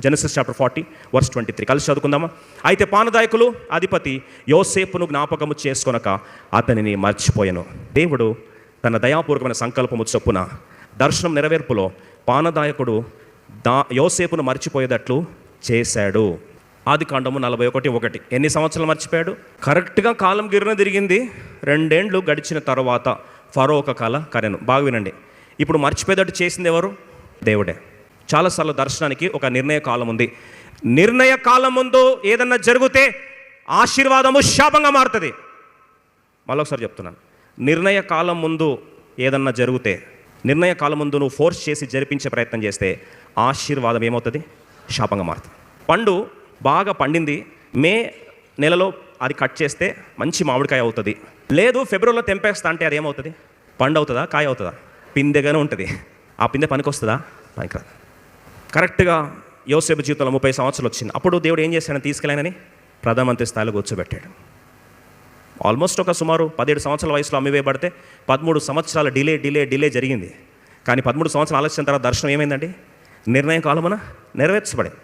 Genesis chapter forty verse twenty three కలిసి చదువుకుందామా? అయితే పానదాయకులు అధిపతి యోసేపును జ్ఞాపకము చేసుకొనక అతనిని మర్చిపోయాను. దేవుడు తన దయాపూర్వకమైన సంకల్పము చొప్పున దర్శనం నెరవేర్పులో పానదాయకుడు దా యోసేపును మర్చిపోయేటట్లు చేశాడు. ఆది కాండము నలభై ఒకటి ఒకటి. ఎన్ని సంవత్సరాలు మర్చిపోయాడు? కరెక్ట్గా కాలం గిరిన తిరిగింది. రెండేండ్లు గడిచిన తర్వాత ఫరో ఒక కళ కరెను. బాగా వినండి. ఇప్పుడు మర్చిపోయేటట్టు చేసింది ఎవరు? దేవుడే. చాలాసార్లు దర్శనానికి ఒక నిర్ణయ కాలం ఉంది. నిర్ణయ కాలం ముందు ఏదన్నా జరిగితే ఆశీర్వాదము శాపంగా మారుతుంది. మళ్ళొకసారి చెప్తున్నాను. నిర్ణయ కాలం ముందు ఏదన్నా జరిగితే నిర్ణయ కాలం ముందు నువ్వు ఫోర్స్ చేసి జరిపించే ప్రయత్నం చేస్తే ఆశీర్వాదం ఏమవుతుంది? శాపంగా మారుతుంది. పండు బాగా పండింది. మే నెలలో అది కట్ చేస్తే మంచి మామిడికాయ అవుతుంది. లేదు ఫిబ్రవరిలో తెంపేస్తా అంటే అది ఏమవుతుంది? పండు అవుతుందా? కాయ అవుతుందా? పిందెగానే ఉంటుంది. ఆ పిందె పనికి వస్తుందా పనికిరాదు. కరెక్ట్గా యోసేపు జీవితంలో ముప్పై సంవత్సరాలు వచ్చింది. అప్పుడు దేవుడు ఏం చేశాడని తీసుకెళ్ళానని ప్రధానమంత్రి స్థాయిలో కూర్చోబెట్టాడు. ఆల్మోస్ట్ ఒక సుమారు పదిహేడు సంవత్సరాల వయసులో అమ్మివేయబడితే పదమూడు సంవత్సరాల డిలే డిలే డిలే జరిగింది. కానీ పదమూడు సంవత్సరాల ఆలస్యం తర్వాత దర్శనం ఏమైందండి? నిర్ణయం కాలమున నెరవేర్చబడింది.